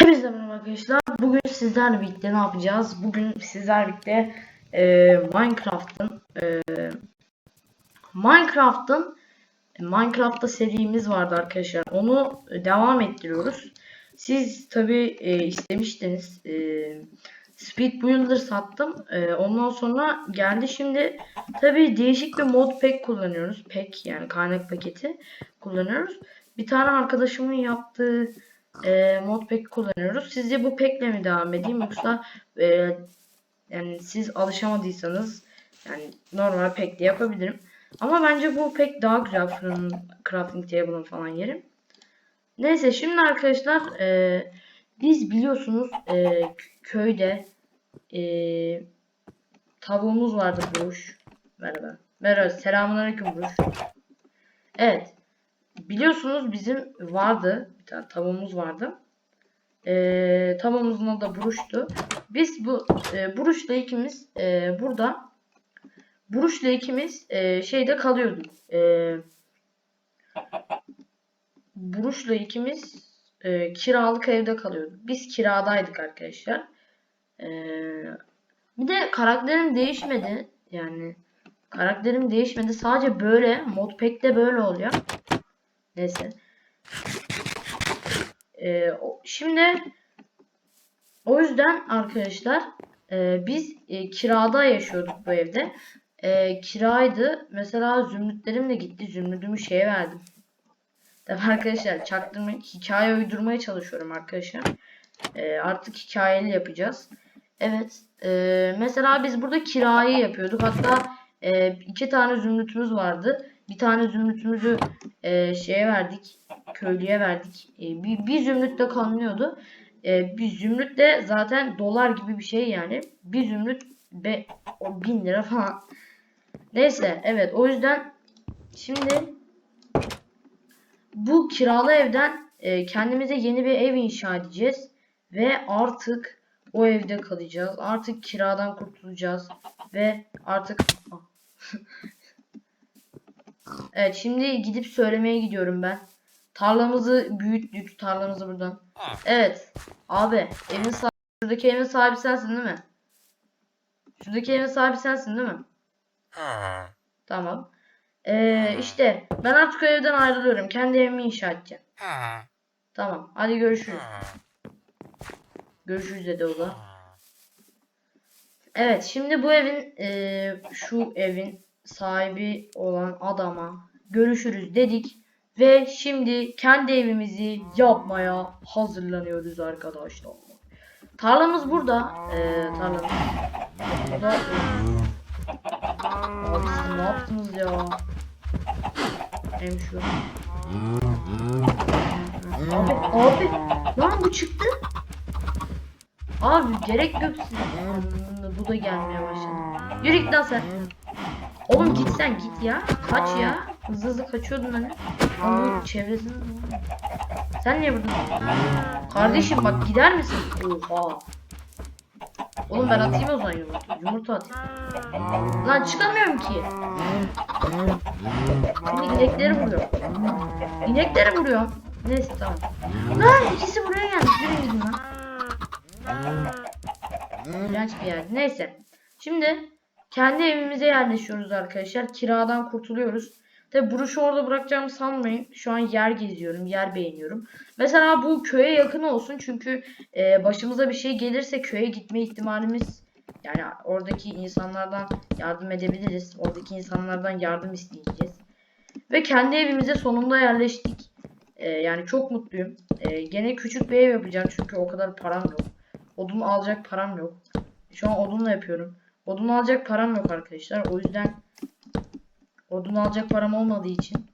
Hepinize merhaba arkadaşlar. Bugün sizlerle birlikte ne yapacağız? Bugün sizlerle birlikte e, Minecraft'ın e, Minecraft'ın Minecraft'ta serimiz vardı arkadaşlar. Onu devam ettiriyoruz. Siz tabi istemiştiniz. E, Speed Builder sattım. E, ondan sonra geldi şimdi tabi değişik bir mod pack kullanıyoruz. Pack yani kaynak paketi kullanıyoruz. Bir tane arkadaşımın yaptığı e, mod pack kullanıyoruz. Sizce bu pack'le mi devam edeyim yoksa e, yani siz alışamadıysanız yani normal pack de yapabilirim. Ama bence bu pack daha güzel fırının crafting table'ın falan yerim. Neyse şimdi arkadaşlar e, biz biliyorsunuz e, köyde e, tavuğumuz vardı Buruş. Merhaba. Merhaba. Selamünaleyküm Buruş. Evet. Biliyorsunuz bizim vardı. Bir tane tavuğumuz vardı. Ee, tavuğumuzun adı Buruş'tu. Biz bu e, Buruş'la ikimiz e, burada Buruş'la ikimiz e, şeyde kalıyorduk. E, Buruş'la ikimiz e, kiralık evde kalıyorduk. Biz kiradaydık arkadaşlar. E, bir de karakterim değişmedi. Yani karakterim değişmedi. Sadece böyle modpack'te böyle oluyor. Neyse. Ee, şimdi o yüzden arkadaşlar e, biz e, kirada yaşıyorduk bu evde. E, kiraydı. Mesela zümrütlerim de gitti. Zümrütümü şeye verdim. Tabii arkadaşlar çaktırma hikaye uydurmaya çalışıyorum arkadaşlar. E, artık hikayeli yapacağız. Evet. e, mesela biz burada kirayı yapıyorduk. Hatta e, iki tane zümrütümüz vardı. Bir tane zümrütümüzü e, şeye verdik. Köylüye verdik. E, bir, bir zümrüt de kalmıyordu. E, bir zümrüt de zaten dolar gibi bir şey yani. Bir zümrüt be, o bin lira falan. Neyse evet o yüzden şimdi bu kiralı evden e, kendimize yeni bir ev inşa edeceğiz. Ve artık o evde kalacağız. Artık kiradan kurtulacağız. Ve artık Evet şimdi gidip söylemeye gidiyorum ben. Tarlamızı büyüttük. Tarlamızı buradan. Evet. Abi evin sahibi, şuradaki evin sahibi sensin değil mi? Şuradaki evin sahibi sensin değil mi? Tamam. Ee, işte ben artık evden ayrılıyorum. Kendi evimi inşa edeceğim. Tamam. Hadi görüşürüz. Görüşürüz dedi o da. Evet şimdi bu evin eee, şu evin sahibi olan adama görüşürüz dedik ve şimdi kendi evimizi yapmaya hazırlanıyoruz arkadaşlar. Tarlamız burada. Eee tarlamız. Burada. Abi siz ne yaptınız ya? Hem şu. Abi abi lan bu çıktı. Abi gerek yok sizin. Bu da gelmeye başladı. Yürü git lan sen. Oğlum git sen git ya. Kaç ya. Hızlı hızlı kaçıyordun hani. Ama bu çevresini... Sen niye buradasın? Kardeşim bak gider misin? Oha. Oğlum ben atayım o zaman yumurta. Yumurta atayım. Lan çıkamıyorum ki. Şimdi inekleri vuruyor. İnekleri vuruyor. Neyse tamam. Lan ikisi buraya gelmiş. Nereye gidin lan? İğrenç bir yer. Neyse. Şimdi kendi evimize yerleşiyoruz arkadaşlar. Kiradan kurtuluyoruz. Tabi buruşu orada bırakacağımı sanmayın. Şu an yer geziyorum. Yer beğeniyorum. Mesela bu köye yakın olsun. Çünkü e, başımıza bir şey gelirse köye gitme ihtimalimiz yani oradaki insanlardan yardım edebiliriz. Oradaki insanlardan yardım isteyeceğiz. Ve kendi evimize sonunda yerleştik. E, yani çok mutluyum. E, gene küçük bir ev yapacağım çünkü o kadar param yok. Odun alacak param yok. Şu an odunla yapıyorum. Odun alacak param yok arkadaşlar. O yüzden odun alacak param olmadığı için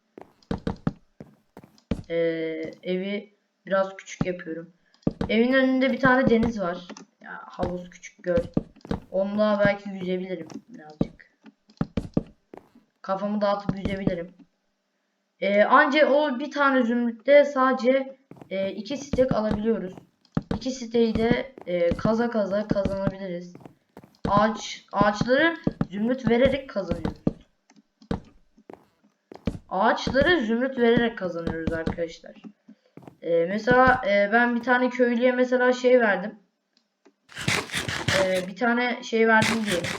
eee, evi biraz küçük yapıyorum. Evin önünde bir tane deniz var. Ya, havuz küçük göl. Onunla belki yüzebilirim birazcık. Kafamı dağıtıp yüzebilirim. Eee anca o bir tane zümrütte sadece eee, iki stek alabiliyoruz. İki siteyi de e, kaza kaza kazanabiliriz. Ağaç ağaçları zümrüt vererek kazanıyoruz. Ağaçları zümrüt vererek kazanıyoruz arkadaşlar. Ee, mesela e, ben bir tane köylüye mesela şey verdim. Ee, bir tane şey verdim diyelim.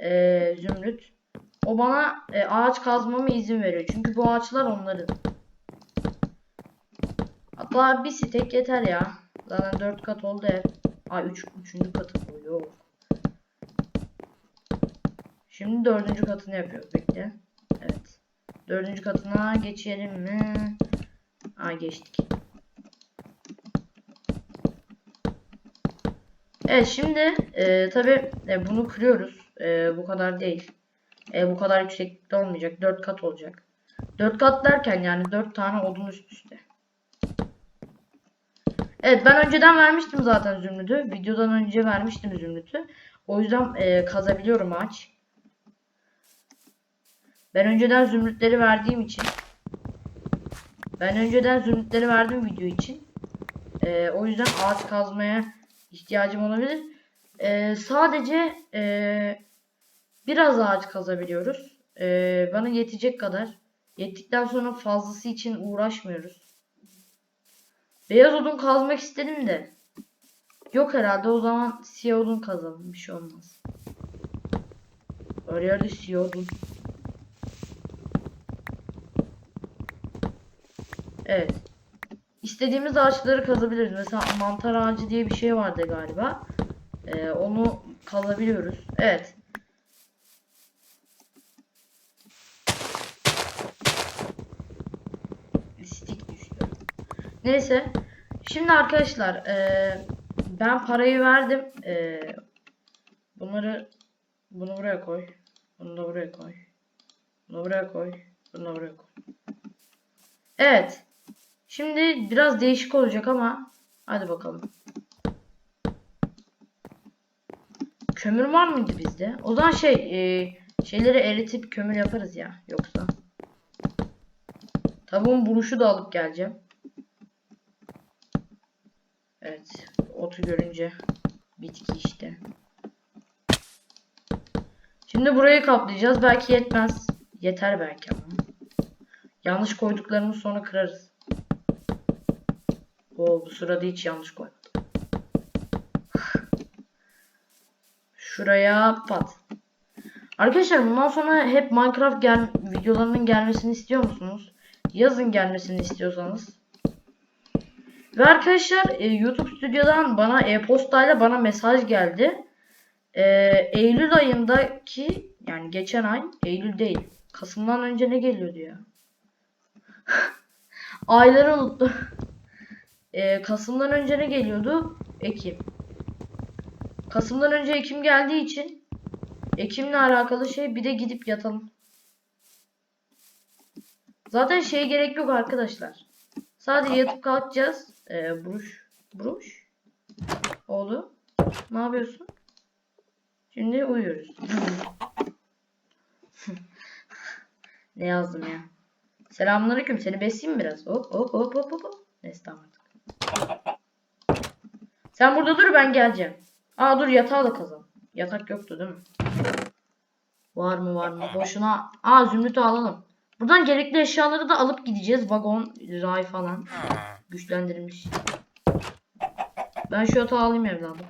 Ee, zümrüt. O bana e, ağaç kazmama izin veriyor. Çünkü bu ağaçlar onların. Hatta bir stek yeter ya. Zaten 4 kat oldu ev. Ay 3 üç, 3. katı yok. Şimdi dördüncü katını yapıyoruz. Bekle. Evet. Dördüncü katına geçelim mi? Aa geçtik. Evet şimdi e, tabi bunu kırıyoruz. E, bu kadar değil. E, bu kadar yükseklikte olmayacak. 4 kat olacak. 4 kat derken yani 4 tane odun üst üste. Evet ben önceden vermiştim zaten zümrütü. Videodan önce vermiştim zümrütü. O yüzden e, kazabiliyorum ağaç. Ben önceden zümrütleri verdiğim için ben önceden zümrütleri verdim video için. E, o yüzden ağaç kazmaya ihtiyacım olabilir. E, sadece e, biraz ağaç kazabiliyoruz. E, bana yetecek kadar. Yettikten sonra fazlası için uğraşmıyoruz. Beyaz odun kazmak istedim de. Yok herhalde o zaman siyah odun kazalım. Bir şey olmaz. Her siyah odun. Evet. İstediğimiz ağaçları kazabiliriz. Mesela mantar ağacı diye bir şey vardı galiba. Ee, onu kazabiliyoruz. Evet. Stik düştü. Neyse. Şimdi arkadaşlar eee, ben parayı verdim. Eee, bunları bunu buraya koy. Bunu da buraya koy. Bunu buraya koy. Bunu da buraya koy. Evet. Şimdi biraz değişik olacak ama hadi bakalım. Kömür var mıydı bizde? O zaman şey eee, şeyleri eritip kömür yaparız ya yoksa. Tavuğun buruşu da alıp geleceğim. Evet. Otu görünce bitki işte. Şimdi burayı kaplayacağız. Belki yetmez. Yeter belki ama. Yanlış koyduklarımızı sonra kırarız. Oo, bu sırada hiç yanlış koymadım. Şuraya pat. Arkadaşlar bundan sonra hep Minecraft gel videolarının gelmesini istiyor musunuz? Yazın gelmesini istiyorsanız. Ve arkadaşlar e, YouTube stüdyodan bana e-postayla bana mesaj geldi. E, Eylül ayındaki yani geçen ay Eylül değil. Kasım'dan önce ne geliyordu ya? Ayları unuttum. E, Kasım'dan önce ne geliyordu? Ekim. Kasım'dan önce Ekim geldiği için Ekim'le alakalı şey bir de gidip yatalım. Zaten şeye gerek yok arkadaşlar. Sadece yatıp kalkacağız. Ee, Bruş. Bruş. Oğlu. Ne yapıyorsun? Şimdi uyuyoruz. ne yazdım ya? Selamünaleyküm. Seni besleyeyim biraz? Hop hop hop hop hop. Neyse. Sen burada dur ben geleceğim. Aa dur yatağı da kazan. Yatak yoktu değil mi? Var mı var mı? Boşuna. Aa zümrütü alalım. Buradan gerekli eşyaları da alıp gideceğiz. Vagon, ray falan. Güçlendirilmiş. Ben şu yatağı alayım evladım.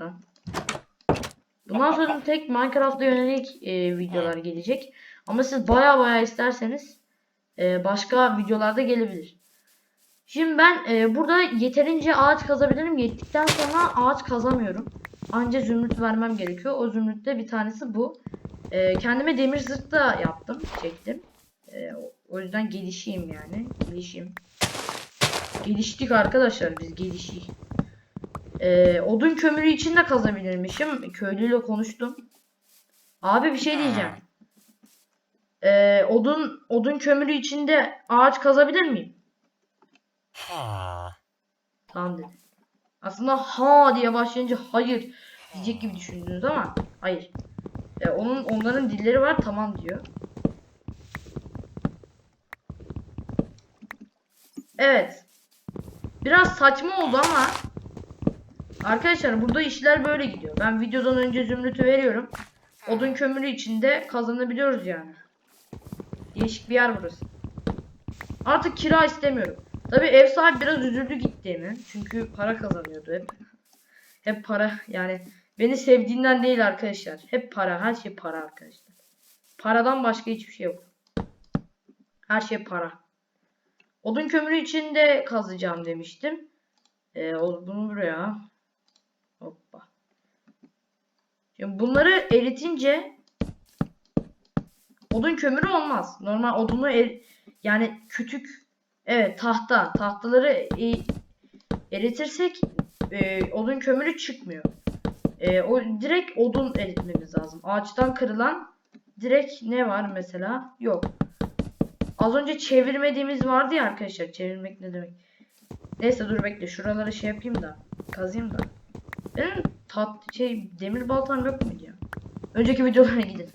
Lan. Bundan sonra tek Minecraft'a yönelik e, videolar gelecek. Ama siz baya baya isterseniz e, başka videolarda gelebilir. Şimdi ben e, burada yeterince ağaç kazabilirim. Yettikten sonra ağaç kazamıyorum. Anca zümrüt vermem gerekiyor. O zümrütte bir tanesi bu. E, kendime demir zırh da yaptım. Çektim. E, o- yüzden gelişeyim yani. Gelişeyim. Geliştik arkadaşlar biz gelişik. E, odun kömürü için de kazabilirmişim. Köylüyle konuştum. Abi bir şey diyeceğim. E, odun odun kömürü içinde ağaç kazabilir miyim? Tamam dedi. Aslında ha diye başlayınca hayır diyecek gibi düşündünüz ama hayır. E, onun onların dilleri var tamam diyor. Evet. Biraz saçma oldu ama arkadaşlar burada işler böyle gidiyor. Ben videodan önce zümrütü veriyorum. Odun kömürü içinde kazanabiliyoruz yani. Değişik bir yer burası. Artık kira istemiyorum. Tabi ev sahibi biraz üzüldü gittiğimi. Çünkü para kazanıyordu hep. Hep para yani beni sevdiğinden değil arkadaşlar. Hep para. Her şey para arkadaşlar. Paradan başka hiçbir şey yok. Her şey para. Odun kömürü için de kazacağım demiştim. Ee, bunu buraya. Hoppa. Şimdi bunları eritince odun kömürü olmaz. Normal odunu er, yani kütük evet tahta tahtaları e- eritirsek e, odun kömürü çıkmıyor. E, o direkt odun eritmemiz lazım. Ağaçtan kırılan direkt ne var mesela? Yok. Az önce çevirmediğimiz vardı ya arkadaşlar. Çevirmek ne demek? Neyse dur bekle. Şuraları şey yapayım da. Kazayım da. Benim tat şey demir baltam yok muydu ya? Önceki videolara gidin.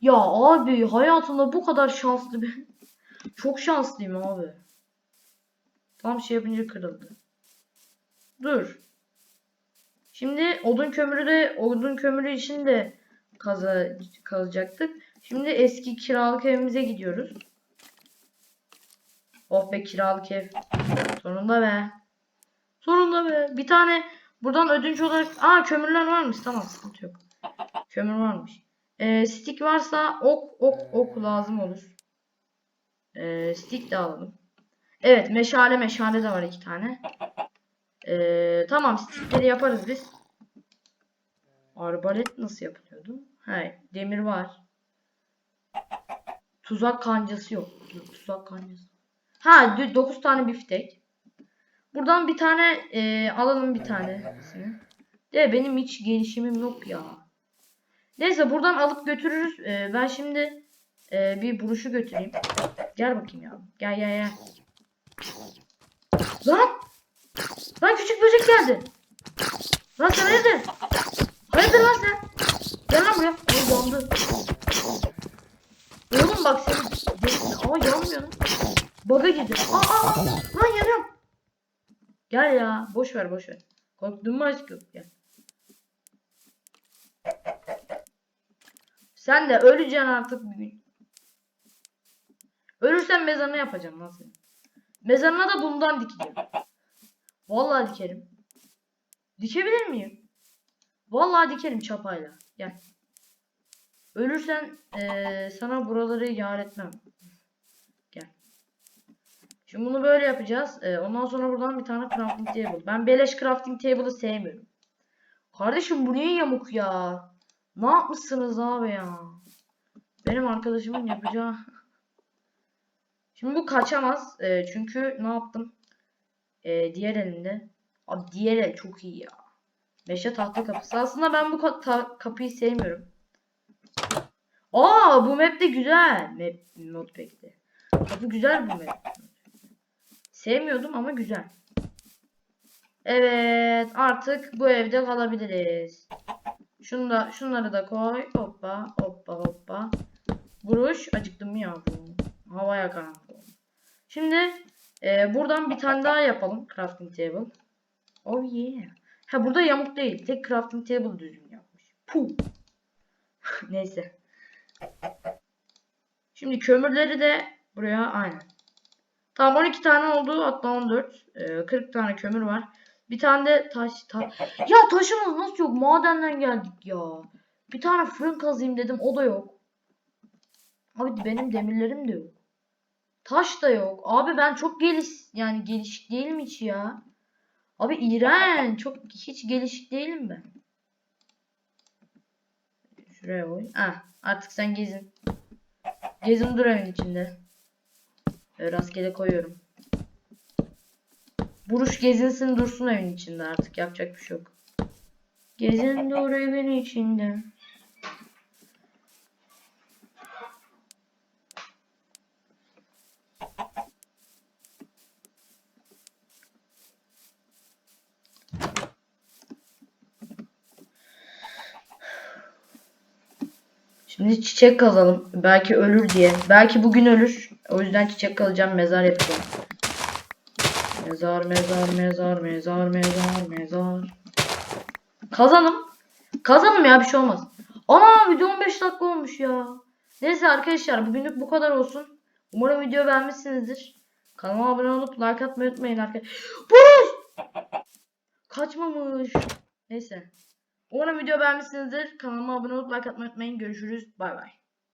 Ya abi hayatımda bu kadar şanslı bir çok şanslıyım abi. Tam şey yapınca kırıldı. Dur. Şimdi odun kömürü de odun kömürü için de kaza, kazacaktık. Şimdi eski kiralık evimize gidiyoruz. Oh be kiralık ev. Sonunda be. Sonunda be. Bir tane buradan ödünç olarak... Aa kömürler varmış. Tamam sıkıntı yok. Kömür varmış. Ee, stick varsa ok ok ok lazım olur. Ee, stick de alalım. Evet meşale meşale de var iki tane. Ee, tamam stickleri yaparız biz. Arbalet nasıl yapılıyordu? He, demir var. Tuzak kancası yok. Tuzak kancası. Ha 9 tane biftek. Buradan bir tane e, alalım bir tanesini. De benim hiç gelişimim yok ya. Neyse buradan alıp götürürüz. E, ben şimdi e, bir buruşu götüreyim. Gel bakayım ya. Gel gel gel. Lan! Lan küçük böcek geldi. Lan sen hayırdır? Hayırdır lan sen? Gel lan buraya. Ay yandı. Oğlum bak senin... Aa yanmıyor lan. Baga girdi. Aa, aa. Lan yanıyorum. Gel ya. Boş ver boş ver. Korktun mu aşkım? Gel. Sen de öleceksin artık bir gün. Ölürsen mezarını yapacağım senin. Mezarına da bundan dikeceğim. Vallahi dikerim. Dikebilir miyim? Vallahi dikerim çapayla. Gel. Ölürsen eee, sana buraları yar etmem. Gel. Şimdi bunu böyle yapacağız. Eee, ondan sonra buradan bir tane crafting table. Ben beleş crafting table'ı sevmiyorum. Kardeşim bu niye yamuk ya? Ne yapmışsınız abi ya? Benim arkadaşımın yapacağı... Şimdi bu kaçamaz. Eee, çünkü ne yaptım? Eee, diğer elinde. Abi diğer el çok iyi ya. Meşe tahta kapısı. Aslında ben bu ka- kapıyı sevmiyorum. Aa bu map de güzel. Map modpack'te. Kapı güzel bu map. Sevmiyordum ama güzel. Evet artık bu evde kalabiliriz. Şunu da, şunları da koy. Hoppa hoppa hoppa. Buruş. Acıktım mı yavrum? Havaya karanlık. Şimdi e, buradan bir tane daha yapalım. Crafting table. Oh yeah. Ha burada yamuk değil. Tek crafting table düzgün yapmış. Puh. Neyse. Şimdi kömürleri de buraya aynen. Tamam 12 tane oldu. Hatta 14. Ee, 40 tane kömür var. Bir tane de taş. Ta ya taşımız nasıl yok? Madenden geldik ya. Bir tane fırın kazayım dedim. O da yok. Abi benim demirlerim de yok. Taş da yok. Abi ben çok geliş yani gelişik değilim hiç ya. Abi iğrenç. Çok hiç gelişik değilim ben. Şuraya koy. Ah, artık sen gezin. Gezin dur içinde. Böyle rastgele koyuyorum. Buruş gezinsin dursun evin içinde artık yapacak bir şey yok. Gezin dur evin içinde. Şimdi çiçek kazalım. Belki ölür diye. Belki bugün ölür. O yüzden çiçek kazacağım. Mezar yapacağım. Mezar, mezar, mezar, mezar, mezar, mezar. Kazalım. Kazalım ya bir şey olmaz. Ana video 15 dakika olmuş ya. Neyse arkadaşlar bugünlük bu kadar olsun. Umarım video beğenmişsinizdir. Kanalıma abone olup like atmayı unutmayın arkadaşlar. Barış! Kaçmamış. Neyse. Umarım video beğenmişsinizdir. Kanalıma abone olup like atmayı unutmayın. Görüşürüz. Bay bay.